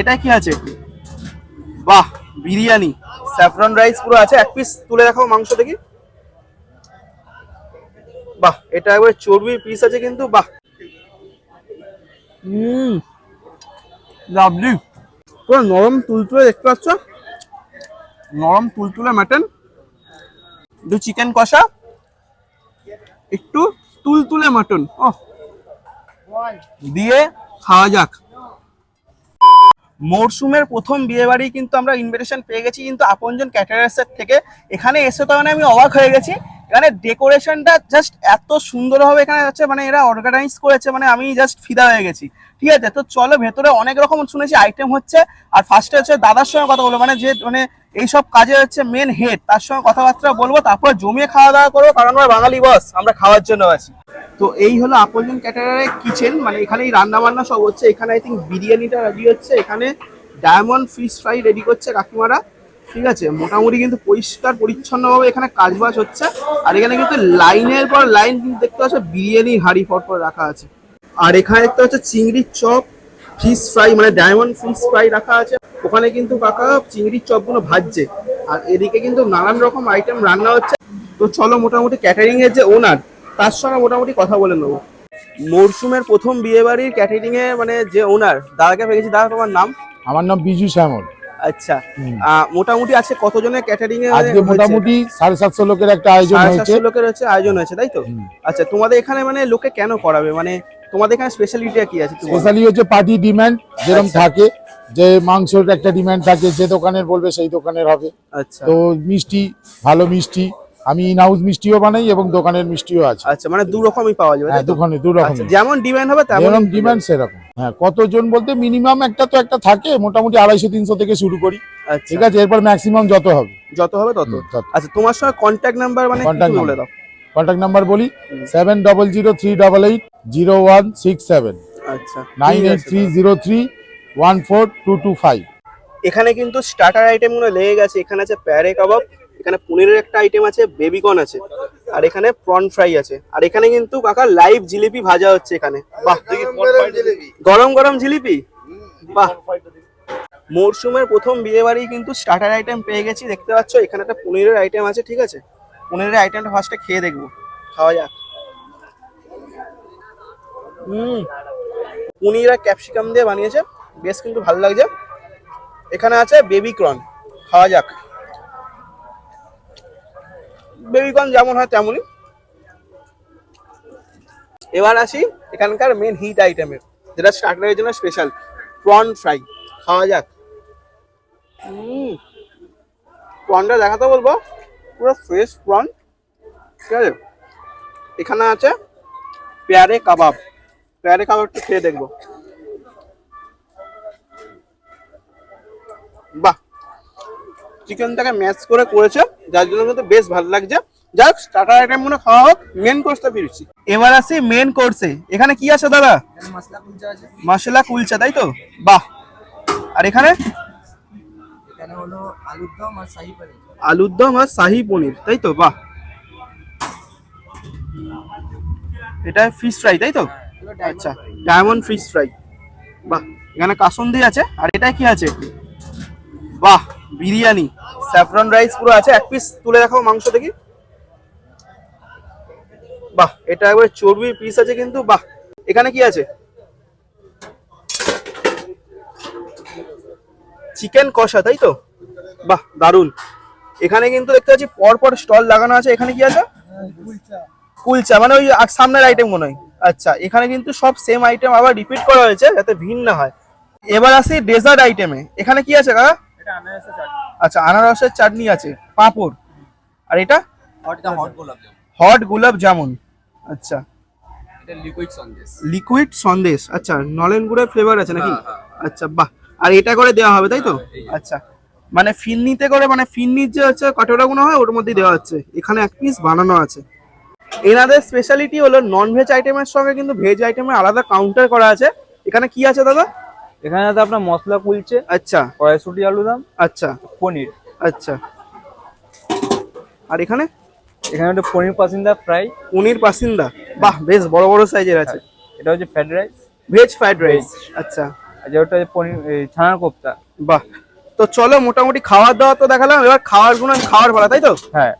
এটা কি আছে? বাহ বিরিয়ানি। স্যাফরন রাইস পুরো আছে এক পিস তুলে দেখাও মাংস দেখি। বাহ এটা একবার চর্বি পিস আছে কিন্তু বাহ। হুম। লাভলি। পুরো নরম তুলতুলে দেখতে পাচ্ছ? নরম তুলতুলে মাটন। দু চিকেন কষা। একটু তুলতুলে মাটন। ও দিয়ে খাওয়া যাক। মরশুমের প্রথম বিয়ে বাড়ি কিন্তু আমরা ইনভিটেশন পেয়ে গেছি, কিন্তু আপনজন ক্যাটারার্সের থেকে। এখানে এসে তো মানে আমি অবাক হয়ে গেছি। এখানে ডেকোরেশনটা জাস্ট এত সুন্দরভাবে এখানে আছে মানে এরা অর্গানাইজ করেছে মানে আমি জাস্ট ফিদা হয়ে গেছি। ঠিক আছে? তো চলো ভেতরে অনেক রকম শুনেছি আইটেম হচ্ছে। আর ফার্স্টে হচ্ছে দাদার সঙ্গে কথা বলব মানে যে মানে এইসব কাজে হচ্ছে মেন হেড তার সঙ্গে কথাবার্তা বলব, তারপর জমিয়ে খাওয়া দাওয়া করব, কারণ আমরা বাঙালি বস আমরা খাওয়ার জন্য আছি। তো এই হলো আপনজন ক্যাটারারের কিচেন মানে এখানেই রান্না বান্না সব হচ্ছে। এখানে আই থিঙ্ক বিরিয়ানিটা রেডি হচ্ছে, এখানে ডায়মন্ড ফিশ ফ্রাই রেডি করছে কাকিমারা। ঠিক আছে? মোটামুটি কিন্তু পরিষ্কার, পরিচ্ছন্নভাবে এখানে কাজ বাজ হচ্ছে। আর এখানে কিন্তু লাইনের পর লাইন কিন্তু দেখতে পাচ্ছ, বিরিয়ানি হাড়ি পর রাখা আছে। আর এখানে দেখতে হচ্ছে চিংড়ির চপ ফিশ ফ্রাই মানে ডায়মন্ড ফিশ ফ্রাই রাখা আছে। ওখানে কিন্তু কাকা চিংড়ির চপগুলো ভাজছে। আর এদিকে কিন্তু নানান রকম আইটেম রান্না হচ্ছে। তো চলো মোটামুটি ক্যাটারিং এর যে ওনার তার সঙ্গে মোটামুটি কথা বলে নেব। মরশুমের প্রথম বিয়ে বাড়ির ক্যাটারিং এ মানে যে ওনার দাদাকে পেয়েছি দাদা, তোমার নাম? আমার নাম বিজু শ্যামল। আচ্ছা। মোটামুটি আছে কতজনের ক্যাটারিং এ আজকে মোটামুটি সাড়ে সাতশো লোকের একটা আয়োজন হয়েছে। সাতশো লোকের হচ্ছে আয়োজন হয়েছে তাই তো? আচ্ছা তোমাদের এখানে মানে লোকে কেন করাবে? মানে তোমাদের এখানে স্পেশালিটিটা কি আছে স্পেশালি হচ্ছে পার্টি ডিমান্ড যেরকম আচ্ছা। থাকে যে মাংসর একটা ডিমান্ড থাকে যে দোকানের বলবে সেই দোকানের হবে। আচ্ছা। তো মিষ্টি ভালো মিষ্টি আমি ইন হাউস মিষ্টিও বানাই এবং দোকানের মিষ্টিও আছে। আচ্ছা মানে দু রকমই পাওয়া যাবে হ্যাঁ দোকানে দু রকম আচ্ছা যেমন ডিমান্ড হবে তেমন ডিমান্ড সেরকম। হ্যাঁ কতজন বলতে মিনিমাম একটা তো একটা থাকে মোটামুটি আড়াইশো তিনশো থেকে শুরু করি। আচ্ছা। ঠিক আছে এরপর ম্যাক্সিমাম যত হবে। যত হবে তত? আচ্ছা তোমার সঙ্গে কন্ট্যাক্ট নাম্বার মানে কন্ট্যাক্ট বলে দাও। কন্ট্যাক্ট নাম্বার বলি। Seven double zero three double eight zero one six seven আচ্ছা nine eight three zero three one four two two five এখানে কিন্তু স্টার্টার আইটেমগুলো লেগে গেছে। এখানে আছে প্যারে কাবাব এখানে পনিরের একটা আইটেম আছে বেবিকর্ন আছে। আর এখানে প্রন ফ্রাই আছে। আর এখানে কিন্তু কাকা লাইভ জিলিপি ভাজা হচ্ছে এখানে। বাহ। গরম গরম জিলিপি। বাহ। মরশুমের প্রথম বিয়ে বাড়ি কিন্তু স্টার্টার আইটেম পেয়ে গেছি দেখতে পাচ্ছ? এখানে একটা পনিরের আইটেম আছে ঠিক আছে? পনিরের আইটেমটা ফার্স্টে খেয়ে দেখব। খাওয়া যাক। হুম। পনির আর ক্যাপসিকাম দিয়ে বানিয়েছে। বেশ কিন্তু ভালো লাগছে। এখানে আছে বেবি কর্ন খাওয়া যাক। বেবি কর্ন যেমন হয় তেমনই। এবার আসি এখানকার মেন হিট আইটেমের যেটা স্টার্টারের জন্য স্পেশাল প্রন ফ্রাই খাওয়া যাক। হুম প্রনটা দেখাতে বলব, পুরো ফ্রেশ প্রন ঠিক আছে? এখানে আছে পেয়ারে কাবাব, পেয়ারে কাবাবটা খেয়ে দেখব। বাহ চিকেনটাকে ম্যাচ করে করেছে। যার জন্য কিন্তু বেশ ভালো লাগছে। যাক স্টার্টার আইটেম মনে খাওয়া হোক মেন কোর্সটা ফিরছি। এবার আসি মেন কোর্সে এখানে কি আছে দাদা? মশলা কুলচা আছে মশলা কুলচা তাই তো? বাহ। আর এখানে? এখানে হলো আলুর দম আর শাহি পনির। আলুর দম আর শাহি পনির তাই তো? বাহ। এটা ফিশ ফ্রাই তাই তো? আচ্ছা ডায়মন্ড ফিশ ফ্রাই বাহ এখানে কাসুন্দি আছে। আর এটা কি আছে? বাহ বিরিয়ানি। স্যাফরন রাইস পুরো আছে, এক পিস তুলে দেখাও মাংস দেখি। বাহ, এটা একবার চর্বি পিস আছে কিন্তু, বাহ। এখানে কি আছে? চিকেন কষা, তাই তো? বাহ দারুণ এখানে কিন্তু দেখতে পাচ্ছি পর পর স্টল লাগানো আছে। এখানে কি আছে? কুলচা মানে ওই সামনের আইটেম মনে হয়। আচ্ছা এখানে কিন্তু সব সেম আইটেম আবার রিপিট করা হয়েছে, যাতে ভিন্ন হয়। এবার আসি ডেজার্ট আইটেমে এখানে কি আছে কাকা? আচ্ছা আনারসের চাটনি আছে পাঁপড়। আর এটা? হট গোলাপ জামুন। আচ্ছা। লিকুইড সন্দেশ। লিকুইড সন্দেশ আচ্ছা নলেন গুড়ের ফ্লেভার আছে নাকি? হ্যাঁ, হ্যাঁ, আচ্ছা বাহ। আর এটা করে দেওয়া হবে তাই তো? হ্যাঁ। আচ্ছা। মানে ফিন্নিতে করে মানে ফিন্নির যে হচ্ছে কটোরাগুলো হয় ওর মধ্যেই দেওয়া হচ্ছে। এখানে এক পিস বানানো আছে। এনাদের স্পেশালিটি হলো নন ভেজ আইটেমের সঙ্গে কিন্তু ভেজ আইটেমের আলাদা কাউন্টার করা আছে। এখানে কি আছে দাদা? এখানে আছে আপনার মশলা কুলচে আচ্ছা। কড়াইশুটি আলুদম আচ্ছা। পনির। আচ্ছা। আর এখানে? এখানে একটা পনির পাসিন্দা ফ্রাই। পনির পাসিন্দা। বাহ বেশ বড় বড় সাইজের আছে। এটা হচ্ছে fried rice veg fried rice আচ্ছা। আর ওটা পনির ছানার কোপ্তা। বাহ। তো চলো মোটামুটি খাওয়ার দাওয়া তো দেখালাম। এবার খাওয়ারগুলো খাওয়ার পালা তাই তো? হ্যাঁ।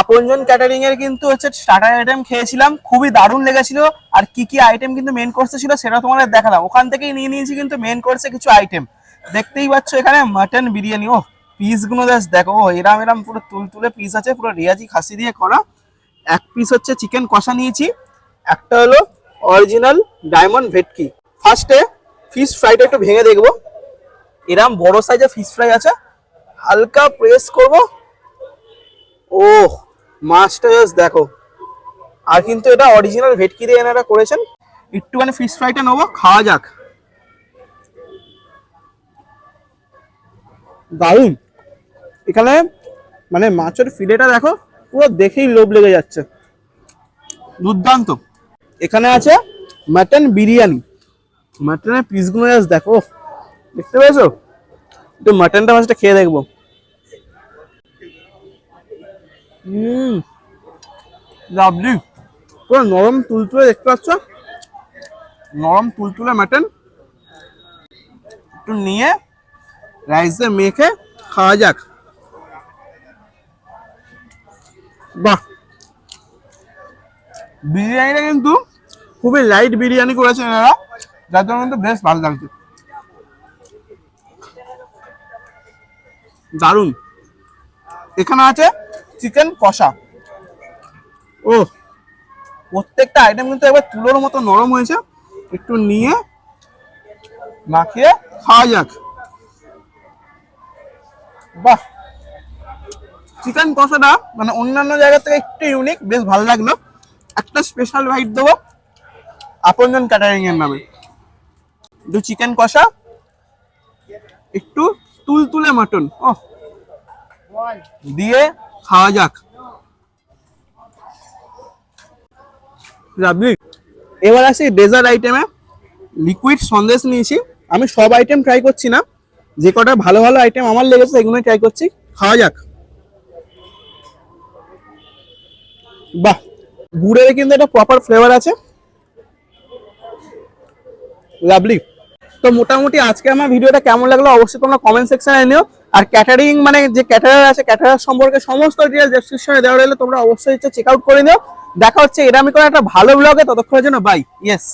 আপনজন ক্যাটারিং এর কিন্তু হচ্ছে স্টার্টার আইটেম খেয়েছিলাম, খুবই দারুণ লেগেছিল। আর কি কি আইটেম কিন্তু মেন কোর্সে ছিল সেটা তোমাদের দেখালাম। ওখান থেকেই নিয়ে নিয়েছি কিন্তু মেন কোর্সে কিছু আইটেম দেখতেই পাচ্ছ এখানে মাটন বিরিয়ানি। ও পিসগুলো জাস্ট দেখো ও এরাম এরাম পুরো তুলতুলে পিস আছে, পুরো রিয়াজি খাসি দিয়ে করা। এক পিস হচ্ছে চিকেন কষা নিয়েছি। একটা হলো অরিজিনাল ডায়মন্ড ভেটকি। ফার্স্টে ফিশ ফ্রাইটা একটু ভেঙে দেখব। এরম বড় সাইজের ফিশ ফ্রাই আছে। হালকা প্রেস করব। ও মাছটা জাস্ট দেখো। আর কিন্তু এটা অরিজিনাল ভেটকি দিয়ে এনারা করেছেন। একটুখানি ফিশ ফ্রাইটা নেব, খাওয়া যাক। দারুণ। এখানে মানে মাছের ফিলেটা দেখো, পুরো দেখেই লোভ লেগে যাচ্ছে। দুর্দান্ত। এখানে আছে মাটন বিরিয়ানি। মাটনের পিসগুলো জাস্ট দেখো, দেখতে পেয়েছ? একটু মাটনটা মাছটা খেয়ে দেখব। হুম। লাভলি। পুরো নরম তুলতুলে দেখতে পাচ্ছ? নরম তুলতুলে মাটন একটু নিয়ে রাইস মেখে খাওয়া যাক। বাহ। বিরিয়ানিটা কিন্তু খুবই লাইট বিরিয়ানি করেছে এনারা যার জন্য কিন্তু বেশ ভালো লাগছে। দারুণ। এখানে আছে চিকেন কষা। ও প্রত্যেকটা আইটেম কিন্তু একবার তুলোর মতো নরম হয়েছে। একটু নিয়ে মাখিয়ে খাওয়া যাক। বাহ। চিকেন কষাটা মানে অন্যান্য জায়গা থেকে একটু ইউনিক বেশ ভালো লাগল। একটা স্পেশাল ভাইট দেবো। আপনজন ক্যাটারিং এর নামে। দু চিকেন কষা। একটু তুলতুলে মাটন ও দিয়ে খাওয়া যাক। এবার আসি ডেজার্ট আইটেমে লিকুইড সন্দেশ নিয়েছি। আমি সব আইটেম ট্রাই করছি না। যে কটা ভালো ভালো আইটেম আমার লেগেছে, সেগুলোই ট্রাই করছি। খাওয়া যাক। বাহ, গুড়ের কিন্তু একটা প্রপার ফ্লেভার আছে। লাভলি তো মোটামুটি আজকে আমার ভিডিওটা কেমন লাগল অবশ্যই তোমরা কমেন্ট সেকশনে নিও। আর ক্যাটারিং মানে যে ক্যাটারার আছে ক্যাটারার সম্পর্কে সমস্ত ডিটেলস ডেসক্রিপশনে দেওয়া রইলে। তোমরা অবশ্যই চেক আউট করে নিও। দেখা হচ্ছে এরামি কোনো একটা ভালো ব্লগে ততক্ষণের জন্য বাই ইয়েস